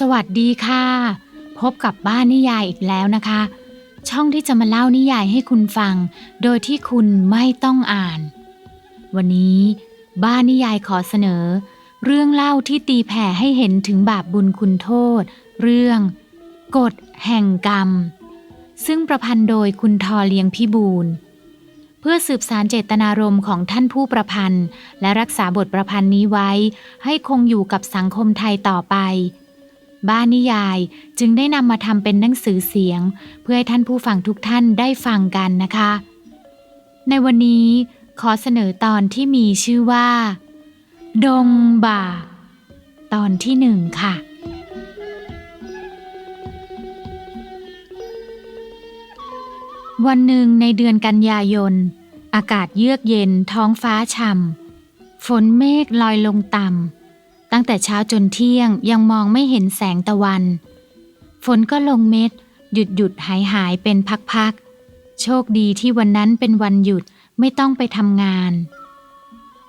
สวัสดีค่ะ พบกับบ้านนิยายอีกแล้วนะคะ ช่องที่จะมาเล่านิยายให้คุณฟัง โดยที่คุณไม่ต้องอ่าน วันนี้ บ้านนิยายขอเสนอ เรื่องเล่าที่ตีแผ่ให้เห็นถึงบาปบุญคุณโทษ เรื่อง กฎแห่งกรรม ซึ่งประพันธ์โดยคุณทอเลียงพิบูลเพื่อสืบสารเจตนารมณ์ของท่านผู้ประพันธ์ และรักษาบทประพันธ์นี้ไว้ ให้คงอยู่กับสังคมไทยต่อไป บ้านนิยายจึงได้นำมาทำเป็นหนังสือเสียง เพื่อให้ท่านผู้ฟังทุกท่านได้ฟังกันนะคะ ในวันนี้ขอเสนอตอนที่มีชื่อว่า ดงบ่า ตอนที่หนึ่งค่ะ วันหนึ่งในเดือนกันยายน อากาศเยือกเย็นท้องฟ้าช่ำฝนเมฆลอยลงต่ำ ตั้งแต่เช้าจนเที่ยงยังมองไม่เห็นแสงตะวัน ฝนก็ลงเม็ด หยุดหยุดหายหายเป็นพักๆ โชคดีที่วันนั้นเป็นวันหยุดไม่ต้องไปทำงาน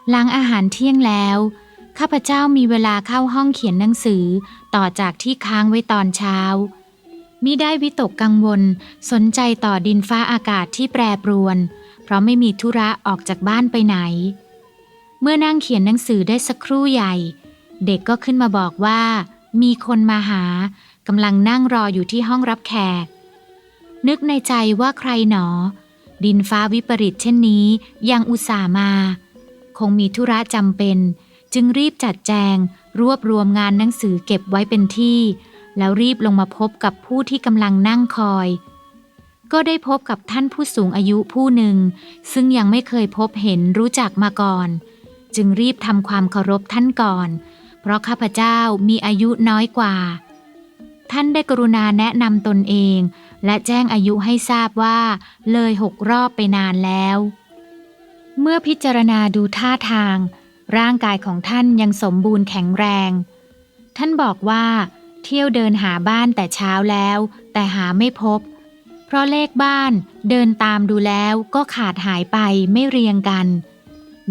หลังอาหารเที่ยงแล้ว ข้าพเจ้ามีเวลาเข้าห้องเขียนหนังสือต่อจากที่ค้างไว้ตอนเช้า มิได้วิตกกังวลสนใจต่อดินฟ้าอากาศที่แปรปรวน เพราะไม่มีธุระออกจากบ้านไปไหน เมื่อนั่งเขียนหนังสือได้สักครู่ใหญ่ เด็กก็ขึ้นมาบอกว่า มีคนมาหากำลังนั่งรออยู่ที่ห้องรับแขก นึกในใจว่าใครหนอ ดินฟ้าวิปริตเช่นนี้ยังอุตส่ามา คงมีธุระจำเป็น จึงรีบจัดแจง รวบรวมงานหนังสือเก็บไว้เป็นที่ แล้วรีบลงมาพบกับผู้ที่กำลังนั่งคอย ก็ได้พบกับท่านผู้สูงอายุผู้หนึ่ง ซึ่งยังไม่เคยพบเห็นรู้จักมาก่อน จึงรีบทำความเคารพท่านก่อน เพราะข้าพเจ้ามีอายุน้อยกว่า ท่านได้กรุณาแนะนำตนเอง และแจ้งอายุให้ทราบว่า เลยหกรอบไปนานแล้ว เมื่อพิจารณาดูท่าทาง ร่างกายของท่านยังสมบูรณ์แข็งแรง ท่านบอกว่า เที่ยวเดินหาบ้านแต่เช้าแล้ว แต่หาไม่พบ เพราะเลขบ้านเดินตามดูแล้วก็ขาดหายไปไม่เรียงกัน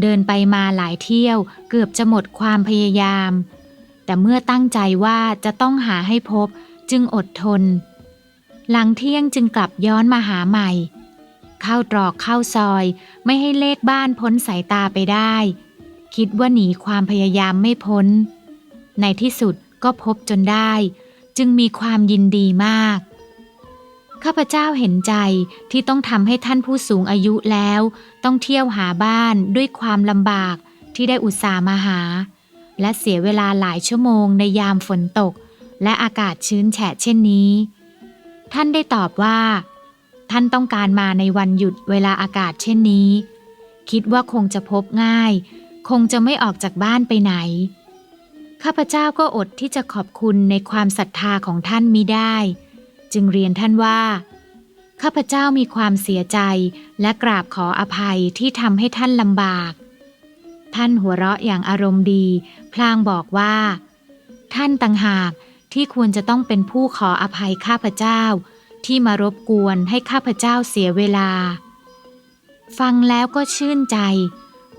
เดินไปมาหลายเที่ยวเกือบจะหมดความพยายาม แต่เมื่อตั้งใจว่าจะต้องหาให้พบจึงอดทน หลังเที่ยงจึงกลับย้อนมาหาใหม่ เข้าตรอกเข้าซอยไม่ให้เลขบ้านพ้นสายตาไปได้ คิดว่าหนีความพยายามไม่พ้น ในที่สุดก็พบจนได้ จึงมีความยินดีมาก ข้าพเจ้าเห็นใจที่ต้องทำให้ท่านผู้สูงอายุแล้ว ต้องเที่ยวหาบ้านด้วยความลำบากที่ได้อุตส่าห์มาหา และเสียเวลาหลายชั่วโมงในยามฝนตก และอากาศชื้นแฉะเช่นนี้ ท่านได้ตอบว่า ท่านต้องการมาในวันหยุดเวลาอากาศเช่นนี้ คิดว่าคงจะพบง่าย คงจะไม่ออกจากบ้านไปไหน ข้าพเจ้าก็อดที่จะขอบคุณในความศรัทธาของท่านมิได้ จึงเรียนท่านว่า ข้าพเจ้ามีความเสียใจและกราบขออภัยที่ทำให้ท่านลำบาก ท่านหัวเราะอย่างอารมณ์ดี พลางบอกว่า ท่านต่างหากที่ควรจะต้องเป็นผู้ขออภัยข้าพเจ้า ที่มารบกวนให้ข้าพเจ้าเสียเวลา ฟังแล้วก็ชื่นใจ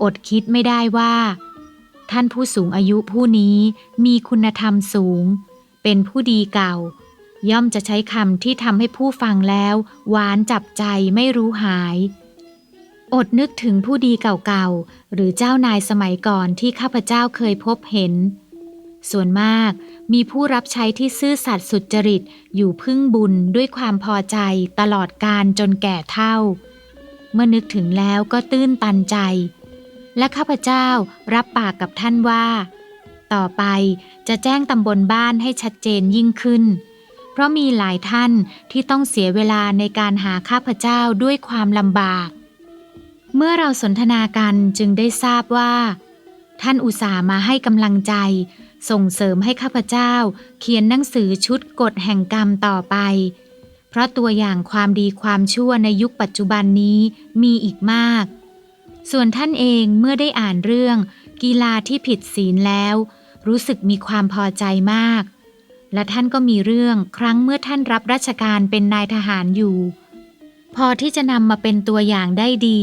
อดคิดไม่ได้ว่า ท่านผู้สูงอายุผู้นี้มีคุณธรรมสูง เป็นผู้ดีเก่า ย่อมจะใช้คำที่ทำให้ผู้ฟังแล้ว หวานจับใจไม่รู้หาย อดนึกถึงผู้ดีเก่าๆ หรือเจ้านายสมัยก่อนที่ข้าพเจ้าเคยพบเห็น ส่วนมากมีผู้รับใช้ที่ซื่อสัตย์สุจริตอยู่พึ่งบุญด้วยความพอใจตลอดการจนแก่เท่า เมื่อนึกถึงแล้วก็ตื้นตันใจ และข้าพเจ้ารับปากกับท่านว่า ต่อไปจะแจ้งตำบลบ้านให้ชัดเจนยิ่งขึ้น เพราะมีหลายท่านที่ต้องเสียเวลาในการหาข้าพเจ้าด้วยความลำบาก เมื่อเราสนทนากันจึงได้ทราบว่า ท่านอุตส่าห์มาให้กำลังใจ ส่งเสริมให้ข้าพเจ้า เขียนหนังสือชุดกฎแห่งกรรมต่อไป เพราะตัวอย่างความดีความชั่วในยุคปัจจุบันนี้มีอีกมาก ส่วนท่านเองเมื่อได้อ่านเรื่อง กีฬาที่ผิดศีลแล้ว รู้สึกมีความพอใจมาก และท่านก็มีเรื่องครั้งเมื่อท่านรับราชการเป็นนายทหารอยู่ พอที่จะนำมาเป็นตัวอย่างได้ดี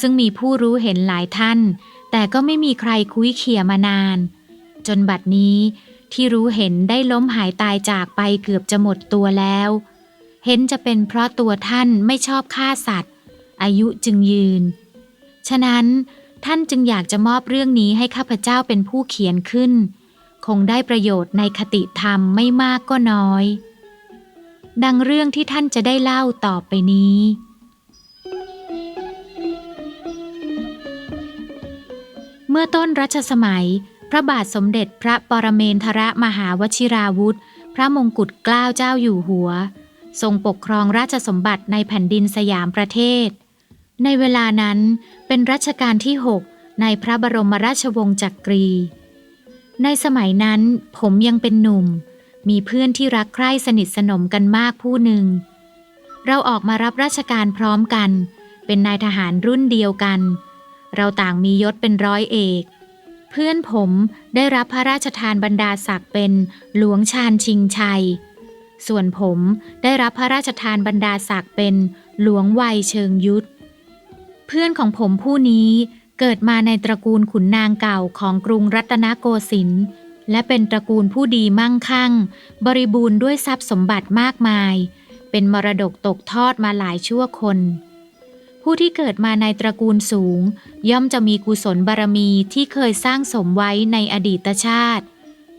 ซึ่งมีผู้รู้เห็นหลายท่าน แต่ก็ไม่มีใครคุ้ยเขี่ยมานาน จนบัดนี้ที่รู้เห็นได้ล้มหายตายจากไปเกือบจะหมดตัวแล้ว เห็นจะเป็นเพราะตัวท่านไม่ชอบฆ่าสัตว์ อายุจึงยืน ฉะนั้นท่านจึงอยากจะมอบเรื่องนี้ให้ข้าพเจ้าเป็นผู้เขียนขึ้น คงได้ประโยชน์ในคติธรรมไม่มากก็น้อย ดังเรื่องที่ท่านจะได้เล่าต่อไปนี้ เมื่อต้นรัชสมัย พระบาทสมเด็จพระปรเมนทรมหาวชิราวุธ พระมงกุฎเกล้าเจ้าอยู่หัว ทรงปกครองราชสมบัติในแผ่นดินสยามประเทศ ในเวลานั้นเป็นรัชกาลที่ 6 ในพระบรมราชวงศ์จักรี ในสมัยนั้นผมยังเป็นหนุ่ม มีเพื่อนที่รักใคร่สนิทสนมกันมากผู้หนึ่ง เราออกมารับราชการพร้อมกัน เป็นนายทหารรุ่นเดียวกัน เราต่างมียศเป็นร้อยเอก เพื่อนผมได้รับพระราชทานบรรดาศักดิ์เป็นหลวงชาญชิงชัย ส่วนผมได้รับพระราชทานบรรดาศักดิ์เป็นหลวงวัยเชิงยุทธเพื่อนของผมผู้นี้ เกิดมาในตระกูลขุนนางเก่าของกรุงรัตนโกสินทร์และเป็นตระกูลผู้ดีมั่งคั่ง บริบูรณ์ด้วยทรัพย์สมบัติมากมาย เป็นมรดกตกทอดมาหลายชั่วคน ผู้ที่เกิดมาในตระกูลสูง ย่อมจะมีกุศลบารมีที่เคยสร้างสมไว้ในอดีตชาติ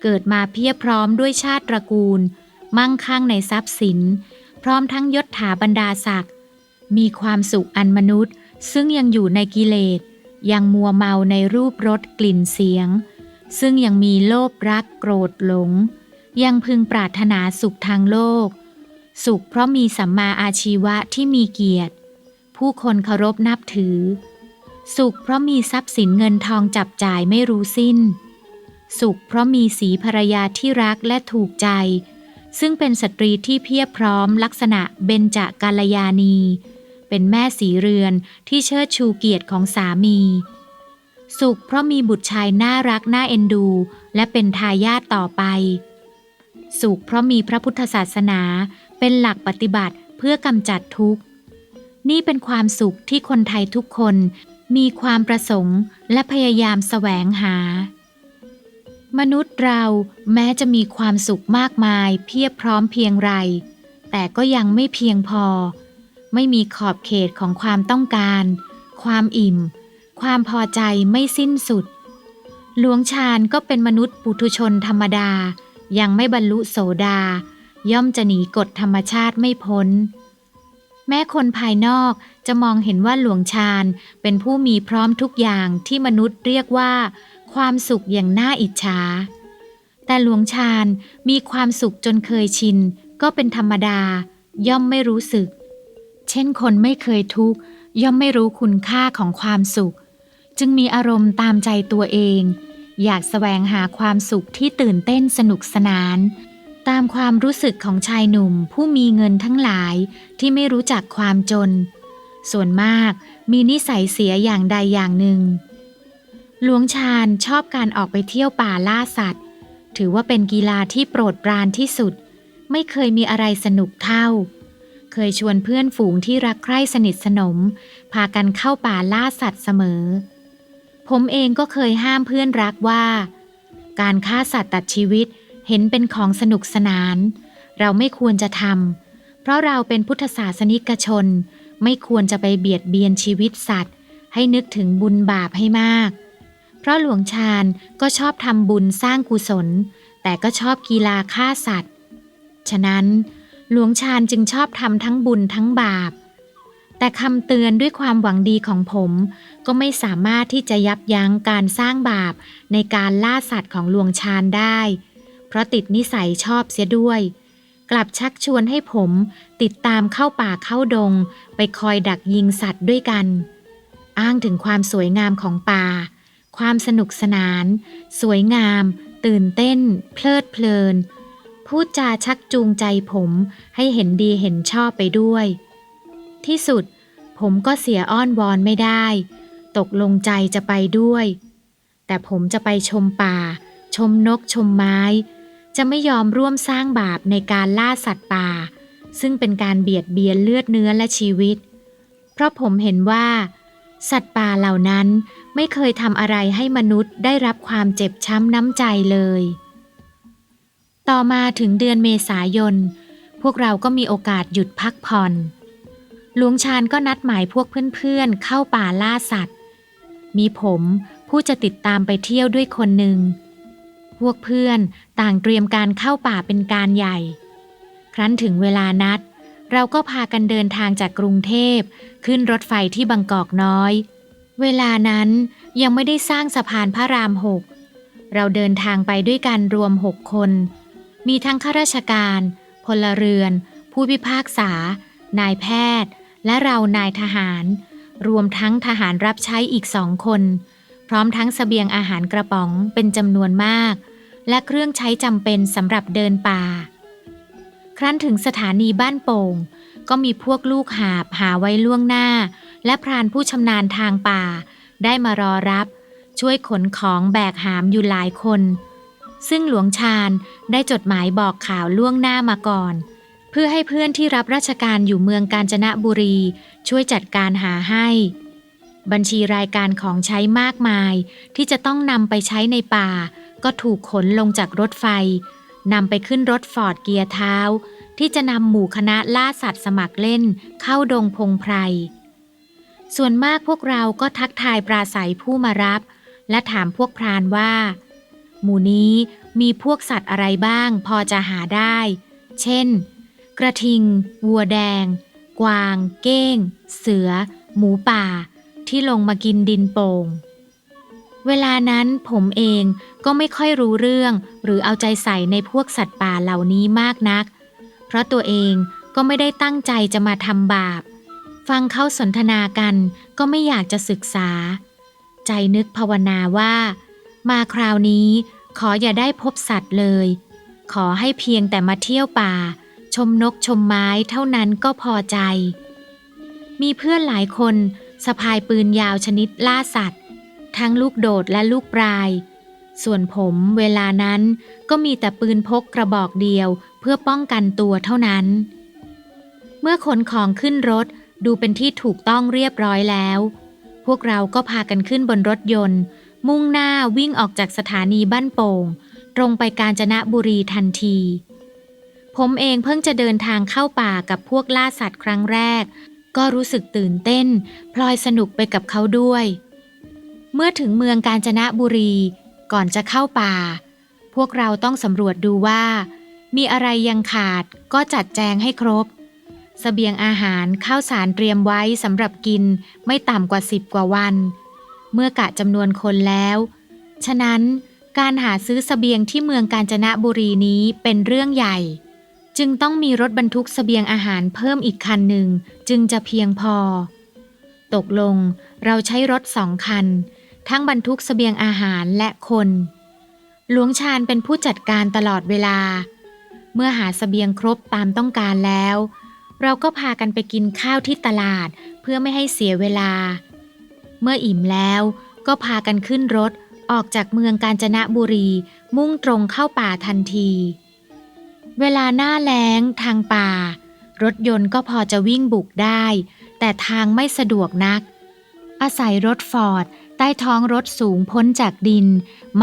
เกิดมาเพียบพร้อมด้วยชาติตระกูล มั่งคั่งในทรัพย์สิน พร้อมทั้งยศถาบรรดาศักดิ์มีความสุขอันมนุษย์ ซึ่งยังอยู่ในกิเลส ยังมัวเมาในรูปรสกลิ่นเสียง ซึ่งยังมีโลภรักโกรธหลง ยังพึงปรารถนาสุขทางโลก สุขเพราะมีสัมมาอาชีวะที่มีเกียรติ ผู้คนเคารพนับถือ สุขเพราะมีทรัพย์สินเงินทองจับจ่ายไม่รู้สิ้น สุขเพราะมีสีภรรยาที่รักและถูกใจ ซึ่งเป็นสตรีที่เพียบพร้อมลักษณะเบญจกัลยาณี เป็นแม่สีเรือนที่เชิดชูเกียรติของสามี สุขเพราะมีบุตรชายน่ารักน่าเอ็นดู และเป็นทายาทต่อไป สุขเพราะมีพระพุทธศาสนาเป็นหลักปฏิบัติเพื่อกำจัดทุกข์ นี่เป็นความสุขที่คนไทยทุกคนมีความประสงค์และพยายามแสวงหา มนุษย์เราแม้จะมีความสุขมากมายเพียบพร้อมเพียงไร แต่ก็ยังไม่เพียงพอ ไม่มีขอบเขตของความต้องการ ความอิ่ม ความพอใจไม่สิ้นสุด หลวงชาญก็เป็นมนุษย์ปุถุชนธรรมดา ยังไม่บรรลุโสดา ย่อมจะหนีกฎธรรมชาติไม่พ้น แม้คนภายนอกจะมองเห็นว่าหลวงชาญเป็นผู้มีพร้อมทุกอย่างที่มนุษย์เรียกว่า ความสุขอย่างน่าอิจฉา แต่หลวงชาญมีความสุขจนเคยชินก็เป็นธรรมดา ย่อมไม่รู้สึก เช่นคนไม่เคยทุกข์ย่อมไม่รู้คุณค่าของความสุข จึงมีอารมณ์ตามใจตัวเอง อยากแสวงหาความสุขที่ตื่นเต้นสนุกสนาน ตามความรู้สึกของชายหนุ่มผู้มีเงินทั้งหลายที่ไม่รู้จักความจน ส่วนมากมีนิสัยเสียอย่างใดอย่างหนึ่ง หลวงชาญชอบการออกไปเที่ยวป่าล่าสัตว์ ถือว่าเป็นกีฬาที่โปรดปรานที่สุด ไม่เคยมีอะไรสนุกเท่า ยชวนเพื่อนฝูงที่รักใคร่สนิทสนม พากันเข้าป่าล่าสัตว์เสมอ ผมเองก็เคยห้ามเพื่อนรักว่า การฆ่าสัตว์ตัดชีวิตเห็นเป็นของสนุกสนาน เราไม่ควรจะทำเพราะเราเป็นพุทธศาสนิกชน ไม่ควรจะไปเบียดเบียนชีวิตสัตว์ ให้นึกถึงบุญบาปให้มาก เพราะหลวงชาญก็ชอบทำบุญสร้างกุศล แต่ก็ชอบกีฬาฆ่าสัตว์ ฉะนั้น หลวงชาญจึงชอบทำทั้งบุญทั้งบาป แต่คำเตือนด้วยความหวังดีของผม ก็ไม่สามารถที่จะยับยั้งการสร้างบาปในการล่าสัตว์ของหลวงชาญได้ เพราะติดนิสัยชอบเสียด้วย กลับชักชวนให้ผมติดตามเข้าป่าเข้าดง ไปคอยดักยิงสัตว์ด้วยกัน อ้างถึงความสวยงามของป่า ความสนุกสนาน สวยงาม ตื่นเต้น เพลิดเพลิน พูดจาชักจูงใจผมให้เห็นดีเห็นชอบไปด้วย ที่สุด ผมก็เสียอ้อนวอนไม่ได้ ตกลงใจจะไปด้วย แต่ผมจะไปชมป่า ชมนกชมไม้ จะไม่ยอมร่วมสร้างบาปในการล่าสัตว์ป่า ซึ่งเป็นการเบียดเบียนเลือดเนื้อและชีวิต เพราะผมเห็นว่า สัตว์ป่าเหล่านั้นไม่เคยทำอะไรให้มนุษย์ได้รับความเจ็บช้ำน้ำใจเลย ต่อมาถึงเดือนเมษายน พวกเราก็มีโอกาสหยุดพักผ่อน หลวงชาญก็นัดหมายพวกเพื่อนๆเข้าป่าล่าสัตว์ มีผมผู้จะติดตามไปเที่ยวด้วยคนหนึ่ง พวกเพื่อนต่างเตรียมการเข้าป่าเป็นการใหญ่ ครั้นถึงเวลานัด เราก็พากันเดินทางจากกรุงเทพ ขึ้นรถไฟที่บางกอกน้อย เวลานั้นยังไม่ได้สร้างสะพานพระรามหกเราเดินทางไปด้วยกันรวมหกคน มีทั้งข้าราชการ พลเรือน ผู้พิพากษา นายแพทย์ และเรานายทหาร รวมทั้งทหารรับใช้อีกสองคน พร้อมทั้งเสบียงอาหารกระป๋องเป็นจำนวนมาก และเครื่องใช้จำเป็นสำหรับเดินป่า ครั้นถึงสถานีบ้านโป่ง ก็มีพวกลูกหาบหาไว้ล่วงหน้า และพรานผู้ชำนาญทางป่า ได้มารอรับ ช่วยขนของแบกหามอยู่หลายคน ซึ่งหลวงชาญได้จดหมายบอกข่าวล่วงหน้ามาก่อน เพื่อให้เพื่อนที่รับราชการอยู่เมืองกาญจนบุรี ช่วยจัดการหาให้ บัญชีรายการของใช้มากมายที่จะต้องนำไปใช้ในป่า ก็ถูกขนลงจากรถไฟนำไปขึ้นรถฟอร์ดเกียร์เท้า ที่จะนำหมู่คณะล่าสัตว์สมัครเล่นเข้าดงพงไพร ส่วนมากพวกเราก็ทักทายปราศัยผู้มารับ และถามพวกพรานว่า หมู่นี้มีพวกสัตว์อะไรบ้างพอจะหาได้ เช่น กระทิง วัวแดง กวาง เก้ง เสือ หมูป่า ที่ลงมากินดินโป่ง เวลานั้นผมเองก็ไม่ค่อยรู้เรื่อง หรือเอาใจใส่ในพวกสัตว์ป่าเหล่านี้มากนัก เพราะตัวเองก็ไม่ได้ตั้งใจจะมาทำบาป ฟังเขาสนทนากันก็ไม่อยากจะศึกษา ใจนึกภาวนาว่า มาคราวนี้ขออย่าได้พบสัตว์เลย ขอให้เพียงแต่มาเที่ยวป่า ชมนกชมไม้เท่านั้นก็พอใจ มีเพื่อนหลายคนสะพายปืนยาวชนิดล่าสัตว์ ทั้งลูกโดดและลูกปลาย ส่วนผมเวลานั้นก็มีแต่ปืนพกกระบอกเดียวเพื่อป้องกันตัวเท่านั้น เมื่อขนของขึ้นรถดูเป็นที่ถูกต้องเรียบร้อยแล้ว พวกเราก็พากันขึ้นบนรถยนต์ มุ่งหน้าวิ่งออกจากสถานีบ้านโป่ง ตรงไปกาญจนบุรีทันที ผมเองเพิ่งจะเดินทางเข้าป่ากับพวกล่าสัตว์ครั้งแรก ก็รู้สึกตื่นเต้น พลอยสนุกไปกับเขาด้วย เมื่อถึงเมืองกาญจนบุรี ก่อนจะเข้าป่า พวกเราต้องสำรวจดูว่า มีอะไรยังขาดก็จัดแจงให้ครบเสบียงอาหารข้าวสารเตรียมไว้สำหรับกินไม่ต่ำกว่าสิบกว่าวัน เมื่อกะจำนวนคนแล้ว ฉะนั้นการหาซื้อสเสบียงที่เมืองกาญจนบุรีนี้เป็นเรื่องใหญ่ จึงต้องมีรถบรรทุกสเสบียงอาหารเพิ่มอีกคันหนึ่งจึงจะเพียงพอ ตกลงเราใช้รถสองคัน ทั้งบรรทุกสเสบียงอาหารและคน หลวงชาญเป็นผู้จัดการตลอดเวลา เมื่อหาสเสบียงครบตามต้องการแล้ว เราก็พากันไปกินข้าวที่ตลาดเพื่อไม่ให้เสียเวลา เมื่ออิ่มแล้วก็พากันขึ้นรถออกจากเมืองกาญจนบุรี มุ่งตรงเข้าป่าทันที เวลาหน้าแล้งทางป่า รถยนต์ก็พอจะวิ่งบุกได้ แต่ทางไม่สะดวกนัก อาศัยรถฟอร์ดใต้ท้องรถสูงพ้นจากดิน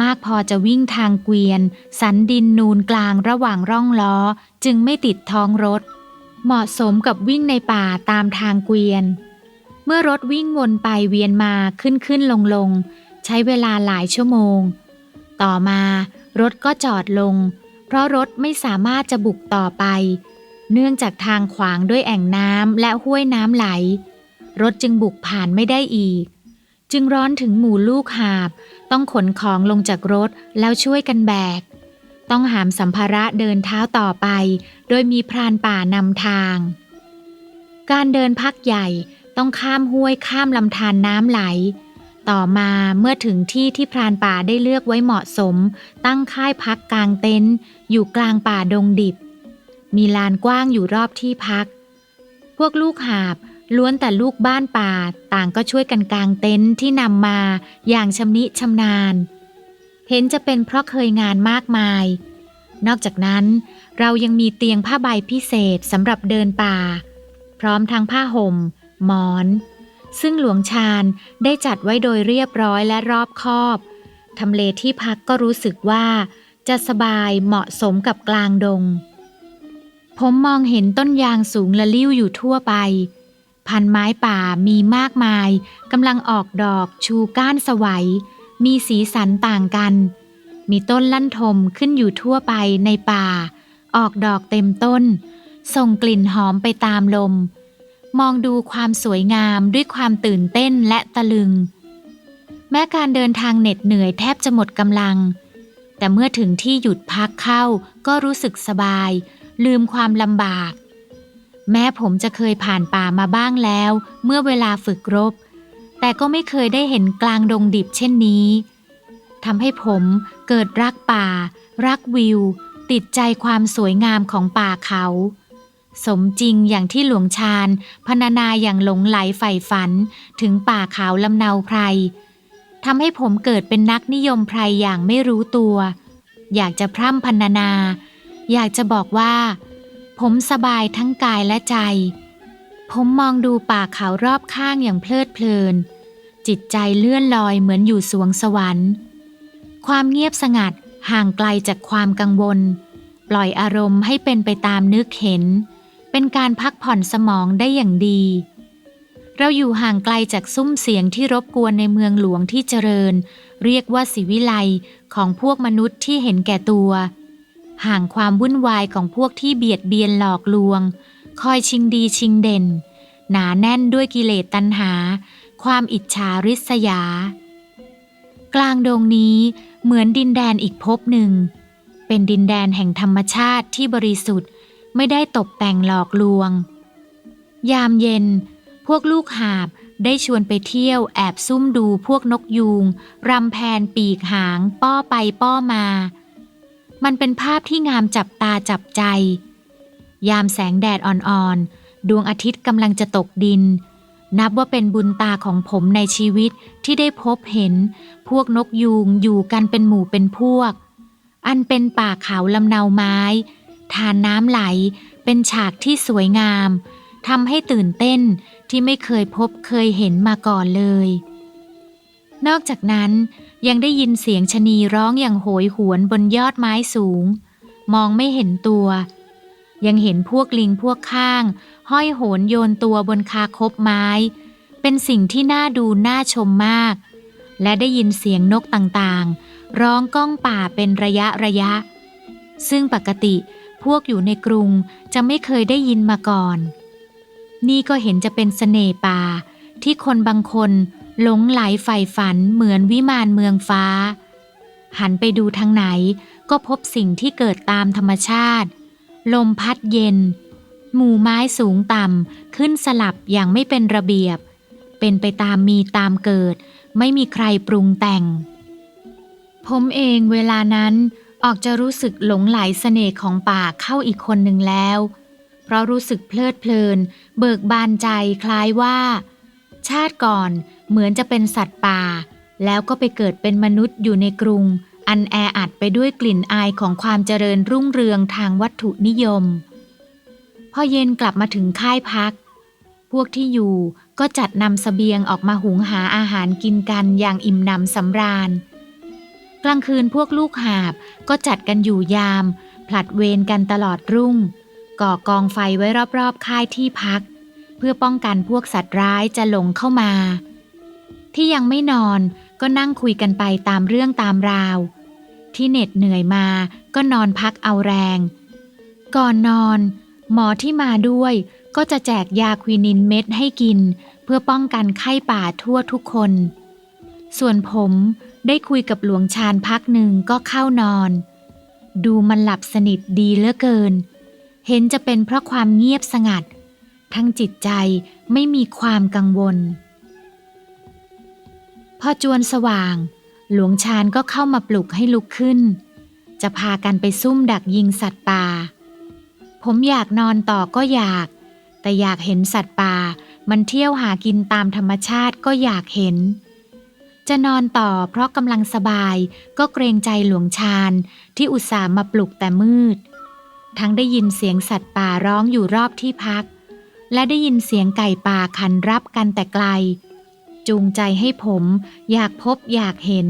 มากพอจะวิ่งทางเกวียน สันดินนูนกลางระหว่างร่องล้อ จึงไม่ติดท้องรถ เหมาะสมกับวิ่งในป่าตามทางเกวียน เมื่อรถวิ่งวนไปเวียนมาขึ้นขึ้นลงลงใช้เวลาหลายชั่วโมง ต่อมารถก็จอดลง เพราะรถไม่สามารถจะบุกต่อไป เนื่องจากทางขวางด้วยแอ่งน้ำและห้วยน้ำไหล รถจึงบุกผ่านไม่ได้อีก จึงร้อนถึงหมู่ลูกหาบ ต้องขนของลงจากรถแล้วช่วยกันแบก ต้องหามสัมภาระเดินเท้าต่อไป โดยมีพรานป่านำทาง การเดินพักใหญ่ ต้องข้ามห้วยข้ามลำธารน้ำไหล ต่อมาเมื่อถึงที่ที่พรานป่าได้เลือกไว้เหมาะสม ตั้งค่ายพักกลางเต็นท์อยู่กลางป่าดงดิบ มีลานกว้างอยู่รอบที่พัก พวกลูกหาบล้วนแต่ลูกบ้านป่าต่างก็ช่วยกันกางเต็นท์ที่นำมาอย่างชำนิชำนาญ เห็นจะเป็นเพราะเคยงานมากมาย นอกจากนั้น เรายังมีเตียงผ้าใบพิเศษสำหรับเดินป่า พร้อมทั้งผ้าห่ม หมอน ซึ่งหลวงชาญได้จัดไว้โดยเรียบร้อยและรอบคอบ ทำเลที่พักก็รู้สึกว่า จะสบายเหมาะสมกับกลางดง ผมมองเห็นต้นยางสูงละลิ้วอยู่ทั่วไป พันไม้ป่ามีมากมายกำลังออกดอกชูก้านสวัย มีสีสันต่างกัน มีต้นลั่นทมขึ้นอยู่ทั่วไปในป่า ออกดอกเต็มต้นส่งกลิ่นหอมไปตามลม มองดูความสวยงามด้วยความตื่นเต้นและตะลึง แม้การเดินทางเหน็ดเหนื่อยแทบจะหมดกำลัง แต่เมื่อถึงที่หยุดพักเข้าก็รู้สึกสบาย ลืมความลำบาก แม้ผมจะเคยผ่านป่ามาบ้างแล้ว เมื่อเวลาฝึกรบ แต่ก็ไม่เคยได้เห็นกลางดงดิบเช่นนี้ทำให้ผมเกิดรักป่า รักวิว ติดใจความสวยงามของป่าเขา สมจริงอย่างที่หลวงชาญพรรณนาอย่างหลงไหลใฝ่ฝันถึงป่าเขาลำเนาไพรทำให้ผมเกิดเป็นนักนิยมไพรอย่างไม่รู้ตัว อยากจะพร่ำพรรณนา อยากจะบอกว่า ผมสบายทั้งกายและใจ ผมมองดูป่าเขารอบข้างอย่างเพลิดเพลิน จิตใจเลื่อนลอยเหมือนอยู่สวงสวรรค์ ความเงียบสงัดห่างไกลจากความกังวล ปล่อยอารมณ์ให้เป็นไปตามนึกเห็น เป็นการพักผ่อนสมองได้อย่างดี เราอยู่ห่างไกลจากซุ้มเสียงที่รบกวนในเมืองหลวงที่เจริญ เรียกว่าสิวิไลของพวกมนุษย์ที่เห็นแก่ตัว ห่างความวุ่นวายของพวกที่เบียดเบียนหลอกลวง คอยชิงดีชิงเด่น หนาแน่นด้วยกิเลสตัณหา ความอิจฉาริษยา กลางดงนี้เหมือนดินแดนอีกภพหนึ่ง เป็นดินแดนแห่งธรรมชาติที่บริสุทธิ์ ไม่ได้ตกแต่งหลอกลวง ยามเย็น พวกลูกหาบได้ชวนไปเที่ยวแอบซุ่มดูพวกนกยูงรำแพนปีกหางป้อไปป้อมา มันเป็นภาพที่งามจับตาจับใจ ยามแสงแดดอ่อนๆ ดวงอาทิตย์กำลังจะตกดิน นับว่าเป็นบุญตาของผมในชีวิตที่ได้พบเห็น พวกนกยูงอยู่กันเป็นหมู่เป็นพวก อันเป็นป่าเขาลำเนาไม้ ทานน้ำไหลเป็นฉากที่สวยงามทำให้ตื่นเต้นที่ไม่เคยพบเคยเห็นมาก่อนเลย นอกจากนั้นยังได้ยินเสียงชนีร้องอย่างโหยหวนบนยอดไม้สูง มองไม่เห็นตัว ยังเห็นพวกลิงพวกข้าง ห้อยโหนโยนตัวบนคาคบไม้ เป็นสิ่งที่น่าดูน่าชมมาก และได้ยินเสียงนกต่างๆ ร้องก้องป่าเป็นระยะระยะ ซึ่งปกติ พวกอยู่ในกรุงจะไม่เคยได้ยินมาก่อน นี่ก็เห็นจะเป็นสเสน่ห์ป่า ที่คนบางคนหลงไหลใฝ่ฝันเหมือนวิมานเมืองฟ้า หันไปดูทางไหนก็พบสิ่งที่เกิดตามธรรมชาติ ลมพัดเย็น หมู่ไม้สูงต่ำขึ้นสลับอย่างไม่เป็นระเบียบ เป็นไปตามมีตามเกิด ไม่มีใครปรุงแต่ง ผมเองเวลานั้น ออกจะรู้สึกหลงไหลเสน่ห์ของป่าเข้าอีกคนหนึ่งแล้ว เพราะรู้สึกเพลิดเพลิน เบิกบานใจคล้ายว่า ชาติก่อนเหมือนจะเป็นสัตว์ป่า แล้วก็ไปเกิดเป็นมนุษย์อยู่ในกรุง อันแออัดไปด้วยกลิ่นอายของความเจริญรุ่งเรืองทางวัตถุนิยม พอเย็นกลับมาถึงค่ายพัก พวกที่อยู่ก็จัดนำสเสบียงออกมาหุงหาอาหารกินกันอย่างอิ่มหนำสำราญ กลางคืนพวกลูกหาบก็จัดกันอยู่ยาม ผลัดเวรกันตลอดรุ่ง ก่อกองไฟไว้รอบๆ ค่ายที่พัก เพื่อป้องกันพวกสัตว์ร้ายจะหลงเข้ามา ที่ยังไม่นอนก็นั่งคุยกันไปตามเรื่องตามราว ที่เหน็ดเหนื่อยมาก็นอนพักเอาแรง ก่อนนอน หมอที่มาด้วยก็จะแจกยาควินินเม็ดให้กิน เพื่อป้องกันไข้ป่าทั่วทุกคน ส่วนผม ได้คุยกับหลวงชาญพักหนึ่งก็เข้านอน ดูมันหลับสนิทดีเหลือเกิน เห็นจะเป็นเพราะความเงียบสงัด ทั้งจิตใจไม่มีความกังวล พอจวนสว่าง หลวงชาญก็เข้ามาปลุกให้ลุกขึ้น จะพากันไปซุ่มดักยิงสัตว์ป่า ผมอยากนอนต่อก็อยาก แต่อยากเห็นสัตว์ป่า มันเที่ยวหากินตามธรรมชาติก็อยากเห็น จะนอนต่อเพราะกำลังสบายก็เกรงใจหลวงชาญที่อุตส่าห์มาปลุกแต่มืด ทั้งได้ยินเสียงสัตว์ป่าร้องอยู่รอบที่พัก และได้ยินเสียงไก่ป่าขันรับกันแต่ไกล จูงใจให้ผมอยากพบอยากเห็น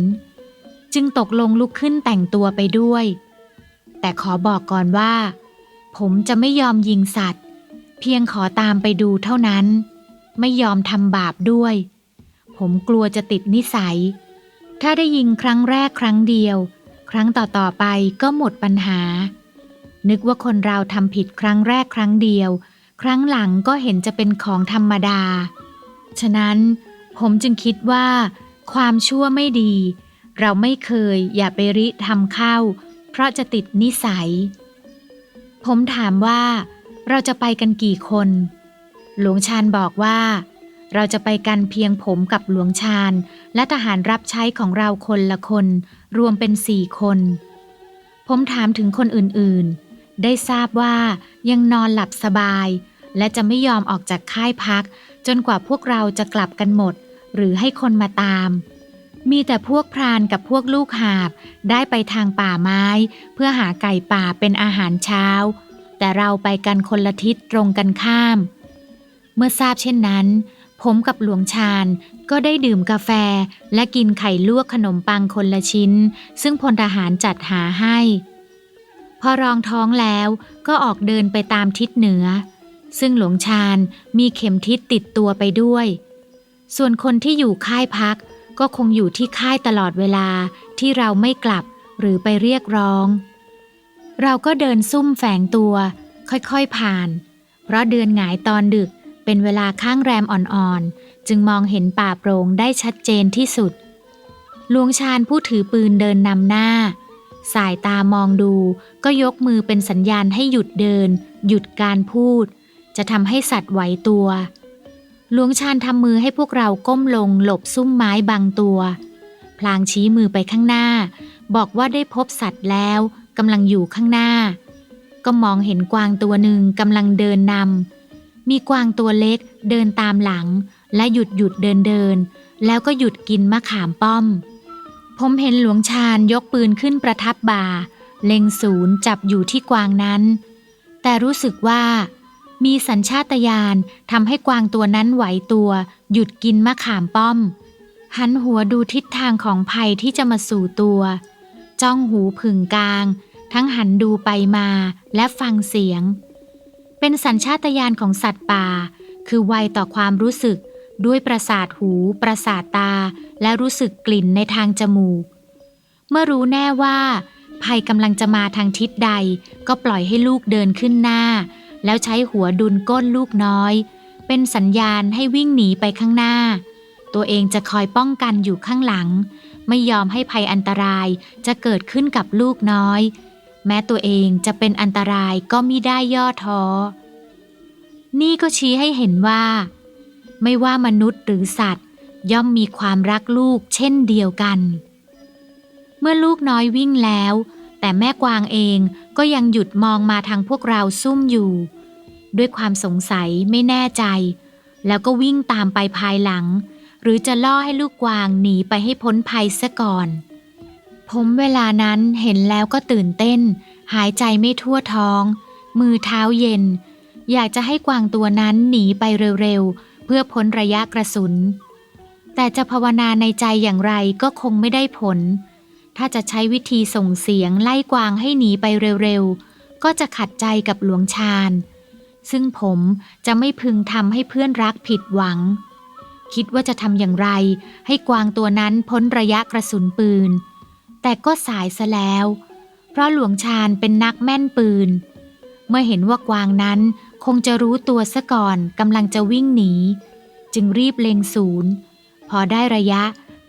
จึงตกลงลุกขึ้นแต่งตัวไปด้วย แต่ขอบอกก่อนว่า ผมจะไม่ยอมยิงสัตว์ เพียงขอตามไปดูเท่านั้น ไม่ยอมทำบาปด้วย ผมกลัวจะติดนิสัย ถ้าได้ยิงครั้งแรกครั้งเดียว ครั้งต่อๆไปก็หมดปัญหา นึกว่าคนเราทำผิดครั้งแรกครั้งเดียว ครั้งหลังก็เห็นจะเป็นของธรรมดา ฉะนั้นผมจึงคิดว่า ความชั่วไม่ดี เราไม่เคยอย่าไปริทำเข้า เพราะจะติดนิสัย ผมถามว่า เราจะไปกันกี่คน หลวงชาญบอกว่า เราจะไปกันเพียงผมกับหลวงชาญ และทหารรับใช้ของเราคนละคน รวมเป็นสี่คน ผมถามถึงคนอื่นๆ ได้ทราบว่ายังนอนหลับสบาย และจะไม่ยอมออกจากค่ายพัก จนกว่าพวกเราจะกลับกันหมด หรือให้คนมาตาม มีแต่พวกพรานกับพวกลูกหาบได้ไปทางป่าไม้ เพื่อหาไก่ป่าเป็นอาหารเช้า แต่เราไปกันคนละทิศตรงกันข้าม เมื่อทราบเช่นนั้น ผมกับหลวงชาญก็ได้ดื่มกาแฟและกินไข่ลวกขนมปังคนละชิ้น ซึ่งพลทหารจัดหาให้ พอรองท้องแล้วก็ออกเดินไปตามทิศเหนือ ซึ่งหลวงชาญมีเข็มทิศติดตัวไปด้วย ส่วนคนที่อยู่ค่ายพักก็คงอยู่ที่ค่ายตลอดเวลาที่เราไม่กลับหรือไปเรียกร้อง เราก็เดินซุ่มแฝงตัว ค่อยๆผ่าน เพราะเดือนหงายตอนดึก เป็นเวลาข้างแรมอ่อนๆ จึงมองเห็นป่าโปร่งได้ชัดเจนที่สุดหลวงชาญผู้ถือปืนเดินนำหน้า สายตามองดูก็ยกมือเป็นสัญญาณให้หยุดเดิน หยุดการพูด จะทำให้สัตว์ไหวตัวหลวงชาญทำมือให้พวกเราก้มลงหลบซุ้มไม้บางตัว พลางชี้มือไปข้างหน้า บอกว่าได้พบสัตว์แล้วกำลังอยู่ข้างหน้า ก็มองเห็นกวางตัวหนึ่งกำลังเดินนำ มีกวางตัวเล็กเดินตามหลัง และหยุดหยุดเดินเดิน แล้วก็หยุดกินมะขามป้อม ผมเห็นหลวงชาญยกปืนขึ้นประทับบ่า เล็งศูนย์จับอยู่ที่กวางนั้น แต่รู้สึกว่า มีสัญชาตญาณทำให้กวางตัวนั้นไหวตัว หยุดกินมะขามป้อม หันหัวดูทิศทางของภัยที่จะมาสู่ตัว จ้องหูผึ่งกลาง ทั้งหันดูไปมาและฟังเสียง เป็นสัญชาตญาณของสัตว์ป่า คือไวต่อความรู้สึก ด้วยประสาทหู ประสาทตา และรู้สึกกลิ่นในทางจมูก เมื่อรู้แน่ว่า ภัยกำลังจะมาทางทิศใด ก็ปล่อยให้ลูกเดินขึ้นหน้า แล้วใช้หัวดุลก้นลูกน้อย เป็นสัญญาณให้วิ่งหนีไปข้างหน้า ตัวเองจะคอยป้องกันอยู่ข้างหลัง ไม่ยอมให้ภัยอันตรายจะเกิดขึ้นกับลูกน้อย แม้ตัวเองจะเป็นอันตรายก็มิได้ย่อท้อ นี่ก็ชี้ให้เห็นว่า ไม่ว่ามนุษย์หรือสัตว์ ย่อมมีความรักลูกเช่นเดียวกัน เมื่อลูกน้อยวิ่งแล้ว แต่แม่กวางเองก็ยังหยุดมองมาทางพวกเราซุ่มอยู่ ด้วยความสงสัยไม่แน่ใจ แล้วก็วิ่งตามไปภายหลัง หรือจะล่อให้ลูกกวางหนีไปให้พ้นภัยซะก่อน ผมเวลานั้นเห็นแล้วก็ตื่นเต้น หายใจไม่ทั่วท้อง มือเท้าเย็น อยากจะให้กวางตัวนั้นหนีไปเร็วๆ เพื่อพ้นระยะกระสุน แต่จะภาวนาในใจอย่างไรก็คงไม่ได้ผล ถ้าจะใช้วิธีส่งเสียงไล่กวางให้หนีไปเร็วๆ ก็จะขัดใจกับหลวงชาญ ซึ่งผมจะไม่พึงทำให้เพื่อนรักผิดหวัง คิดว่าจะทำอย่างไร ให้กวางตัวนั้นพ้นระยะกระสุนปืน แต่ก็สายซะแล้ว เพราะหลวงชาญเป็นนักแม่นปืน เมื่อเห็นว่ากวางนั้นคงจะรู้ตัวซะก่อนกำลังจะวิ่งหนี จึงรีบเล็งศูนย์ พอได้ระยะ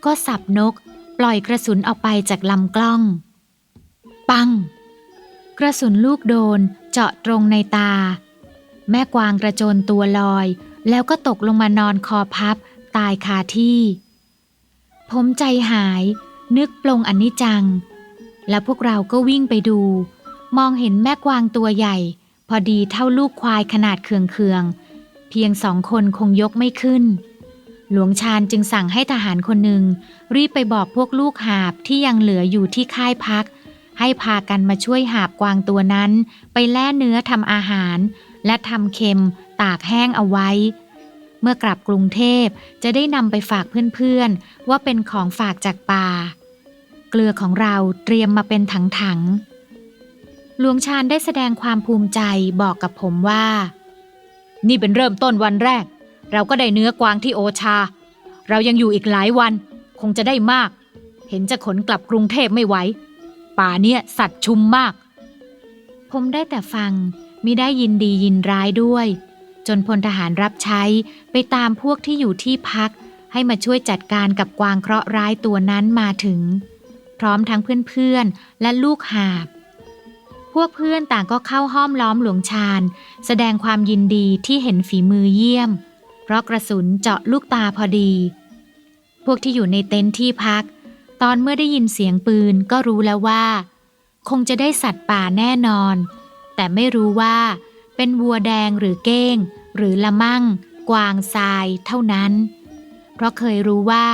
ก็สับนก ปล่อยกระสุนออกไปจากลำกล้อง ปัง กระสุนลูกโดนเจาะตรงในตา แม่กวางกระโจนตัวลอย แล้วก็ตกลงมานอนคอพับ ตายคาที่ ผมใจหาย นึกปลงอนนิจจัง แล้วพวกเราก็วิ่งไปดู มองเห็นแม่กวางตัวใหญ่ พอดีเท่าลูกควายขนาดเคืองๆ เพียงสองคนคงยกไม่ขึ้น หลวงชาญจึงสั่งให้ทหารคนหนึ่ง รีบไปบอกพวกลูกหาบที่ยังเหลืออยู่ที่ค่ายพัก ให้พากันมาช่วยหาบกวางตัวนั้น ไปแล่เนื้อทำอาหาร และทำเค็มตากแห้งเอาไว้ เมื่อกลับกรุงเทพจะได้นำไปฝากเพื่อนๆ ว่าเป็นของฝากจากป่า เกลือของเราเตรียมมาเป็นถังๆ หลวงชาญได้แสดงความภูมิใจบอกกับผมว่า นี่เป็นเริ่มต้นวันแรก เราก็ได้เนื้อกวางที่โอชา เรายังอยู่อีกหลายวัน คงจะได้มาก เห็นจะขนกลับกรุงเทพไม่ไหว ป่าเนี่ยสัตว์ชุมมาก ผมได้แต่ฟังมิได้ยินดียินร้ายด้วย จนพลทหารรับใช้ไปตามพวกที่อยู่ที่พัก ให้มาช่วยจัดการกับกวางเคราะห์ร้ายตัวนั้นมาถึง พร้อมทั้งเพื่อนๆ และลูกหาบ พวกเพื่อนต่างก็เข้าห้อมล้อมหลวงชาญ แสดงความยินดีที่เห็นฝีมือเยี่ยม เพราะกระสุนเจาะลูกตาพอดี พวกที่อยู่ในเต็นท์ที่พัก ตอนเมื่อได้ยินเสียงปืนก็รู้แล้วว่า คงจะได้สัตว์ป่าแน่นอน แต่ไม่รู้ว่าเป็นวัวแดงหรือเก้ง หรือละมั่ง กวางทรายเท่านั้น เพราะเคยรู้ว่า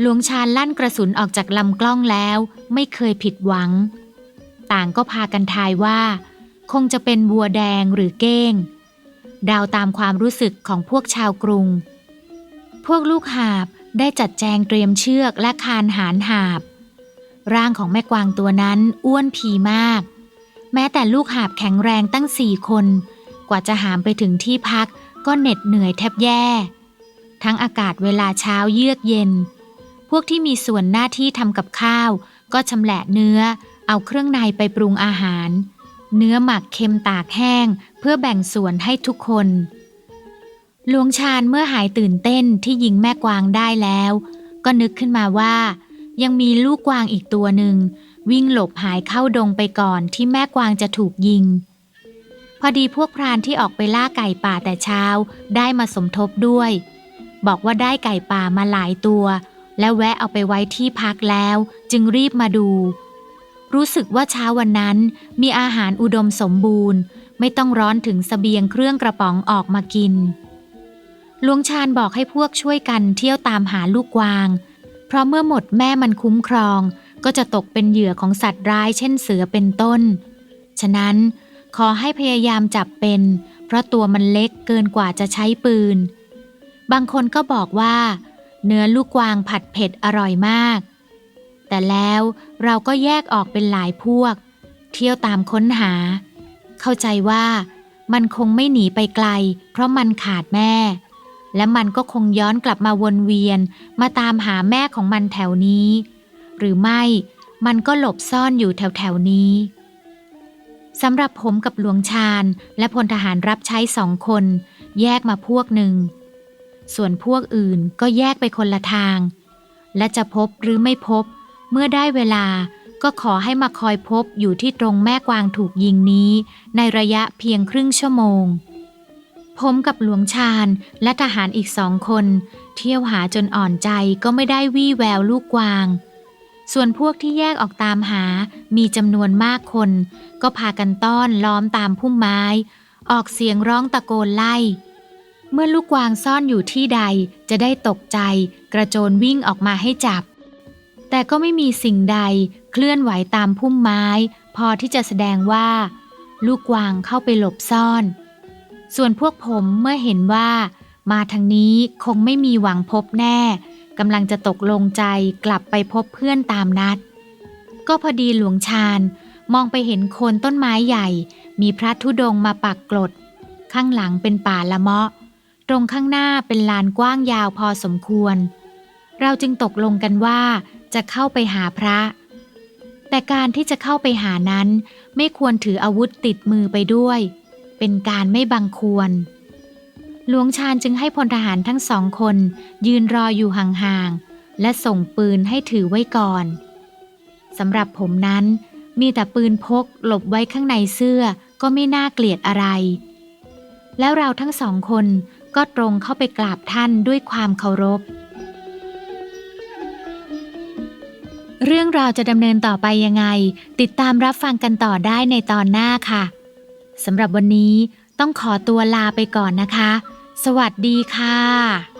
หลวงชาญลั่นกระสุนออกจากลำกล้องแล้วไม่เคยผิดหวัง ต่างก็พากันทายว่า คงจะเป็นวัวแดงหรือเก้งดาวตามความรู้สึกของพวกชาวกรุง พวกลูกหาบได้จัดแจงเตรียมเชือกและคานหารหาบ ร่างของแม่กวางตัวนั้นอ้วนผีมาก แม้แต่ลูกหาบแข็งแรงตั้งสี่คน กว่าจะหามไปถึงที่พักก็เหน็ดเหนื่อยแทบแย่ ทั้งอากาศเวลาเช้าเยือกเย็น พวกที่มีส่วนหน้าที่ทำกับข้าว ก็ชำแหละเนื้อ เอาเครื่องในไปปรุงอาหาร เนื้อหมักเค็มตากแห้ง เพื่อแบ่งส่วนให้ทุกคนหลวงชาญเมื่อหายตื่นเต้นที่ยิงแม่กวางได้แล้ว ก็นึกขึ้นมาว่า ยังมีลูกกวางอีกตัวหนึ่ง วิ่งหลบหายเข้าดงไปก่อนที่แม่กวางจะถูกยิง พอดีพวกพรานที่ออกไปล่าไก่ป่าแต่เช้า ได้มาสมทบด้วย บอกว่าได้ไก่ป่ามาหลายตัว แล้วแวะเอาไปไว้ที่พักแล้วจึงรีบมาดู รู้สึกว่าเช้าวันนั้นมีอาหารอุดมสมบูรณ์ ไม่ต้องร้อนถึงสเสบียงเครื่องกระป๋องออกมากินหลวงชาญบอกให้พวกช่วยกันเที่ยวตามหาลูกกวาง เพราะเมื่อหมดแม่มันคุ้มครอง ก็จะตกเป็นเหยื่อของสัตว์ร้ายเช่นเสือเป็นต้น ฉะนั้น ขอให้พยายามจับเป็น เพราะตัวมันเล็กเกินกว่าจะใช้ปืน บางคนก็บอกว่า เนื้อลูกกวางผัดเผ็ดอร่อยมาก แต่แล้วเราก็แยกออกเป็นหลายพวก เที่ยวตามค้นหา เข้าใจว่ามันคงไม่หนีไปไกล เพราะมันขาดแม่ และมันก็คงย้อนกลับมาวนเวียนมาตามหาแม่ของมันแถวนี้ หรือไม่มันก็หลบซ่อนอยู่แถวแถวนี้ สำหรับผมกับหลวงชาญและพลทหารรับใช้สองคน แยกมาพวกหนึ่ง ส่วนพวกอื่นก็แยกไปคนละทาง และจะพบหรือไม่พบ เมื่อได้เวลาก็ขอให้มาคอยพบอยู่ที่ตรงแม่กวางถูกยิงนี้ ในระยะเพียงครึ่งชั่วโมง ผมกับหลวงชาญและทหารอีกสองคน เที่ยวหาจนอ่อนใจก็ไม่ได้วี่แววลูกกวาง ส่วนพวกที่แยกออกตามหา มีจำนวนมากคน ก็พากันต้อนล้อมตามพุ่มไม้ ออกเสียงร้องตะโกนไล่ เมื่อลูกกวางซ่อนอยู่ที่ใดจะได้ตกใจ กระโจนวิ่งออกมาให้จับ แต่ก็ไม่มีสิ่งใดเคลื่อนไหวตามพุ่มไม้ พอที่จะแสดงว่า ลูกกวางเข้าไปหลบซ่อน ส่วนพวกผมเมื่อเห็นว่า มาทางนี้คงไม่มีหวังพบแน่ กำลังจะตกลงใจกลับไปพบเพื่อนตามนัด ก็พอดีหลวงชาญมองไปเห็นโคนต้นไม้ใหญ่ มีพระธุดงมาปักกลด ข้างหลังเป็นป่าละเมาะ ตรงข้างหน้าเป็นลานกว้างยาวพอสมควร เราจึงตกลงกันว่าจะเข้าไปหาพระ แต่การที่จะเข้าไปหานั้น ไม่ควรถืออาวุธติดมือไปด้วย เป็นการไม่บังควร หลวงชาญจึงให้พลทหารทั้งสองคน ยืนรออยู่ห่างๆ และส่งปืนให้ถือไว้ก่อนสำหรับผมนั้น มีแต่ปืนพกหลบไว้ข้างในเสื้อก็ไม่น่าเกลียดอะไร แล้วเราทั้งสองคนก็ตรงเข้าไปกราบท่านด้วยความเคารพ เรื่องราวจะดำเนินต่อไปยังไง ติดตามรับฟังกันต่อได้ในตอนหน้าค่ะสำหรับวันนี้ต้องขอตัวลาไปก่อนนะคะ สวัสดีค่ะ